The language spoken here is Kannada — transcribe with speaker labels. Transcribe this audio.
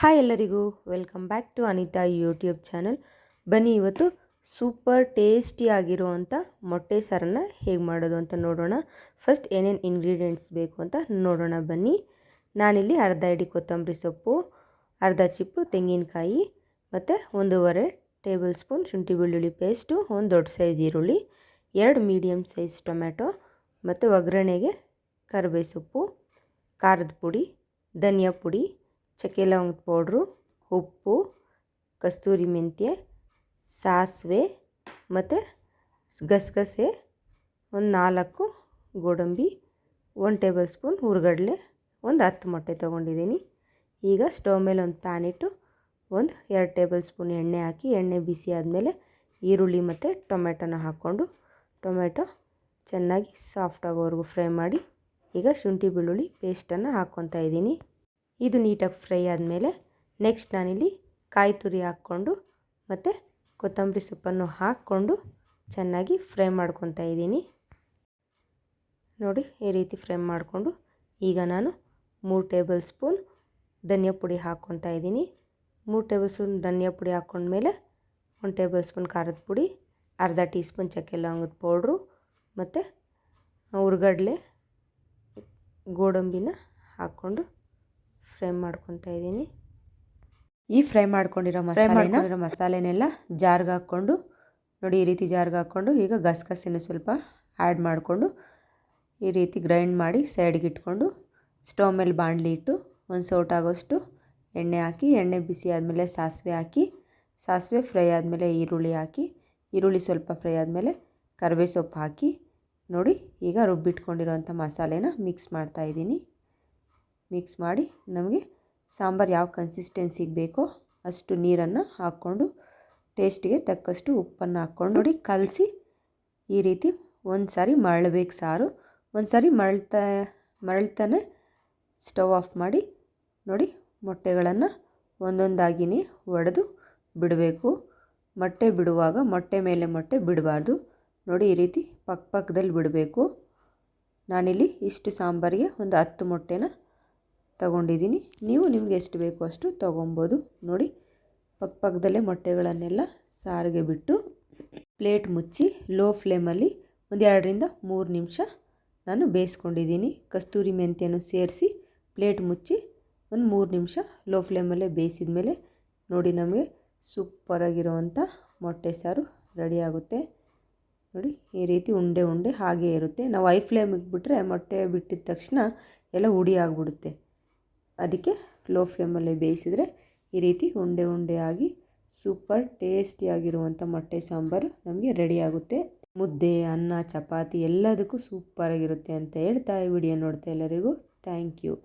Speaker 1: ಹಾಯ್ ಎಲ್ಲರಿಗೂ welcome back to Anitha YouTube channel. ಬನ್ನಿ ಇವತ್ತು ಸೂಪರ್ ಟೇಸ್ಟಿಯಾಗಿರುವಂಥ ಮೊಟ್ಟೆ ಸಾರನ್ನು ಹೇಗೆ ಮಾಡೋದು ಅಂತ ನೋಡೋಣ. ಫಸ್ಟ್ ಏನೇನು ಇಂಗ್ರೀಡಿಯೆಂಟ್ಸ್ ಬೇಕು ಅಂತ ನೋಡೋಣ ಬನ್ನಿ. ನಾನಿಲ್ಲಿ ಅರ್ಧ ಇಡಿ ಕೊತ್ತಂಬರಿ ಸೊಪ್ಪು, ಅರ್ಧ ಚಿಪ್ಪು ತೆಂಗಿನಕಾಯಿ ಮತ್ತು ಒಂದೂವರೆ ಟೇಬಲ್ ಸ್ಪೂನ್ ಶುಂಠಿ ಬೆಳ್ಳುಳ್ಳಿ ಪೇಸ್ಟು, ಒಂದು ದೊಡ್ಡ ಸೈಜ್ ಈರುಳ್ಳಿ, ಎರಡು ಮೀಡಿಯಮ್ ಸೈಜ್ ಟೊಮ್ಯಾಟೊ ಮತ್ತು ಒಗ್ಗರಣೆಗೆ ಕರಿಬೇ ಸೊಪ್ಪು, ಖಾರದ ಪುಡಿ, ಧನಿಯಾ ಪುಡಿ ಚಕ್ಕೆ ಲವಂಗದ ಪೌಡ್ರು, ಉಪ್ಪು, ಕಸ್ತೂರಿ ಮೆಂತ್ಯೆ, ಸಾಸಿವೆ ಮತ್ತು ಗಸಗಸೆ, ಒಂದು ನಾಲ್ಕು ಗೋಡಂಬಿ, ಒಂದು ಟೇಬಲ್ ಸ್ಪೂನ್ ಹುರ್ಗಡ್ಲೆ, ಒಂದು ಹತ್ತು ಮೊಟ್ಟೆ ತೊಗೊಂಡಿದ್ದೀನಿ. ಈಗ ಸ್ಟವ್ ಮೇಲೆ ಒಂದು ಪ್ಯಾನ್ ಇಟ್ಟು ಒಂದು ಎರಡು ಟೇಬಲ್ ಸ್ಪೂನ್ ಎಣ್ಣೆ ಹಾಕಿ, ಎಣ್ಣೆ ಬಿಸಿ ಆದಮೇಲೆ ಈರುಳ್ಳಿ ಮತ್ತು ಟೊಮೆಟೊನ ಹಾಕ್ಕೊಂಡು ಟೊಮೆಟೊ ಚೆನ್ನಾಗಿ ಸಾಫ್ಟಾಗೋವರೆಗೂ ಫ್ರೈ ಮಾಡಿ, ಈಗ ಶುಂಠಿ ಬೆಳ್ಳುಳ್ಳಿ ಪೇಸ್ಟನ್ನು ಹಾಕ್ಕೊತಾ ಇದ್ದೀನಿ. ಇದು ನೀಟಾಗಿ ಫ್ರೈ ಆದಮೇಲೆ ನೆಕ್ಸ್ಟ್ ನಾನಿಲ್ಲಿ ಕಾಯಿ ತುರಿ ಹಾಕ್ಕೊಂಡು ಮತ್ತು ಕೊತ್ತಂಬರಿ ಸೊಪ್ಪನ್ನು ಹಾಕ್ಕೊಂಡು ಚೆನ್ನಾಗಿ ಫ್ರೈ ಮಾಡ್ಕೊತಾ ಇದ್ದೀನಿ. ನೋಡಿ, ಈ ರೀತಿ ಫ್ರೈ ಮಾಡಿಕೊಂಡು ಈಗ ನಾನು ಮೂರು ಟೇಬಲ್ ಸ್ಪೂನ್ ಧನಿಯಾ ಪುಡಿ ಹಾಕ್ಕೊತಾ ಇದ್ದೀನಿ. ಮೂರು ಟೇಬಲ್ ಸ್ಪೂನ್ ಧನಿಯಾ ಪುಡಿ ಹಾಕ್ಕೊಂಡ್ಮೇಲೆ ಒಂದು ಟೇಬಲ್ ಸ್ಪೂನ್ ಖಾರದ ಪುಡಿ, ಅರ್ಧ ಟೀ ಸ್ಪೂನ್ ಚಕ್ಕೆ ಲವಂಗದ ಪೌಡ್ರು ಮತ್ತು ಹುರ್ಗಡ್ಲೆ ಗೋಡಂಬಿನ ಹಾಕ್ಕೊಂಡು ಫ್ರೈ ಮಾಡ್ಕೊತಾ ಇದ್ದೀನಿ. ಈ ಫ್ರೈ ಮಾಡ್ಕೊಂಡಿರೋ ಫ್ರೈ ಮಾಡ್ಕೊಂಡಿರೋ ಮಸಾಲೆನೆಲ್ಲ ಜಾರ್ಗೆ ಹಾಕ್ಕೊಂಡು ನೋಡಿ ಈ ರೀತಿ ಜಾರ್ಗೆ ಹಾಕ್ಕೊಂಡು ಈಗ ಗಸಗಸೆನ ಸ್ವಲ್ಪ ಆ್ಯಡ್ ಮಾಡಿಕೊಂಡು ಈ ರೀತಿ ಗ್ರೈಂಡ್ ಮಾಡಿ ಸೈಡ್ಗೆ ಇಟ್ಕೊಂಡು ಸ್ಟವ್ ಮೇಲೆ ಬಾಣಲಿ ಇಟ್ಟು ಒಂದು ಸೌಟ್ ಆಗೋಷ್ಟು ಎಣ್ಣೆ ಹಾಕಿ ಎಣ್ಣೆ ಬಿಸಿ ಆದಮೇಲೆ ಸಾಸಿವೆ ಹಾಕಿ ಸಾಸಿವೆ ಫ್ರೈ ಆದಮೇಲೆ ಈರುಳ್ಳಿ ಹಾಕಿ ಈರುಳ್ಳಿ ಸ್ವಲ್ಪ ಫ್ರೈ ಆದಮೇಲೆ ಕರಿಬೇವು ಸೊಪ್ಪು ಹಾಕಿ ನೋಡಿ ಈಗ ರುಬ್ಬಿಟ್ಕೊಂಡಿರೋಂಥ ಮಸಾಲೆನ ಮಿಕ್ಸ್ ಮಾಡ್ತಾಯಿದ್ದೀನಿ ಮಿಕ್ಸ್ ಮಾಡಿ ನಮಗೆ ಸಾಂಬಾರು ಯಾವ ಕನ್ಸಿಸ್ಟೆನ್ಸಿಗೆ ಬೇಕೋ ಅಷ್ಟು ನೀರನ್ನು ಹಾಕ್ಕೊಂಡು ಟೇಸ್ಟಿಗೆ ತಕ್ಕಷ್ಟು ಉಪ್ಪನ್ನು ಹಾಕ್ಕೊಂಡು ನೋಡಿ ಕಲಸಿ ಈ ರೀತಿ ಒಂದು ಸಾರಿ ಮರಳಬೇಕು ಸಾರು. ಒಂದು ಸಾರಿ ಮರಳ್ತಾ, ಮರಳ್ತಾನೆ ಸ್ಟವ್ ಆಫ್ ಮಾಡಿ ನೋಡಿ ಮೊಟ್ಟೆಗಳನ್ನು ಒಂದೊಂದಾಗಿನೇ ಒಡೆದು ಬಿಡಬೇಕು. ಮೊಟ್ಟೆ ಬಿಡುವಾಗ ಮೊಟ್ಟೆ ಮೇಲೆ ಮೊಟ್ಟೆ ಬಿಡಬಾರ್ದು. ನೋಡಿ ಈ ರೀತಿ ಪಕ್ಕ ಪಕ್ಕದಲ್ಲಿ ಬಿಡಬೇಕು. ನಾನಿಲ್ಲಿ ಇಷ್ಟು ಸಾಂಬಾರಿಗೆ ಒಂದು ಹತ್ತು ಮೊಟ್ಟೆನ ತಗೊಂಡಿದ್ದೀನಿ. ನೀವು ನಿಮ್ಗೆ ಎಷ್ಟು ಬೇಕು ಅಷ್ಟು ತೊಗೊಬೋದು. ನೋಡಿ ಪಕ್ಕ ಪಕ್ಕದಲ್ಲೇ ಮೊಟ್ಟೆಗಳನ್ನೆಲ್ಲ ಸಾರಿಗೆ ಬಿಟ್ಟು ಪ್ಲೇಟ್ ಮುಚ್ಚಿ ಲೋ ಫ್ಲೇಮಲ್ಲಿ ಒಂದು ಎರಡರಿಂದ ಮೂರು ನಿಮಿಷ ನಾನು ಬೇಯಿಸ್ಕೊಂಡಿದ್ದೀನಿ. ಕಸ್ತೂರಿ ಮೆಂತ್ಯನೂ ಸೇರಿಸಿ ಪ್ಲೇಟ್ ಮುಚ್ಚಿ ಒಂದು ಮೂರು ನಿಮಿಷ ಲೋ ಫ್ಲೇಮಲ್ಲೇ ಬೇಯಿಸಿದ ಮೇಲೆ ನೋಡಿ, ನಮಗೆ ಸೂಪರಾಗಿರೋವಂಥ ಮೊಟ್ಟೆ ಸಾರು ರೆಡಿಯಾಗುತ್ತೆ ನೋಡಿ, ಈ ರೀತಿ ಉಂಡೆ ಉಂಡೆ ಹಾಗೆ ಇರುತ್ತೆ. ನಾವು ಐ ಫ್ಲೇಮ್ ಬಿಟ್ಟರೆ ಮೊಟ್ಟೆ ಬಿಟ್ಟಿದ ತಕ್ಷಣ ಎಲ್ಲ ಹುಡಿ ಆಗಿಬಿಡುತ್ತೆ. ಅದಕ್ಕೆ ಲೋ ಫ್ಲೇಮಲ್ಲಿ ಬೇಯಿಸಿದರೆ ಈ ರೀತಿ ಉಂಡೆ ಉಂಡೆ ಆಗಿ ಸೂಪರ್ ಟೇಸ್ಟಿಯಾಗಿರುವಂಥ ಮೊಟ್ಟೆ ಸಾಂಬಾರು ನಮಗೆ ರೆಡಿಯಾಗುತ್ತೆ ಮುದ್ದೆ, ಅನ್ನ, ಚಪಾತಿ ಎಲ್ಲದಕ್ಕೂ ಸೂಪರಾಗಿರುತ್ತೆ ಅಂತ ಹೇಳ್ತಾ ಈ ವಿಡಿಯೋ ನೋಡ್ತಾ ಎಲ್ಲರಿಗೂ. Thank you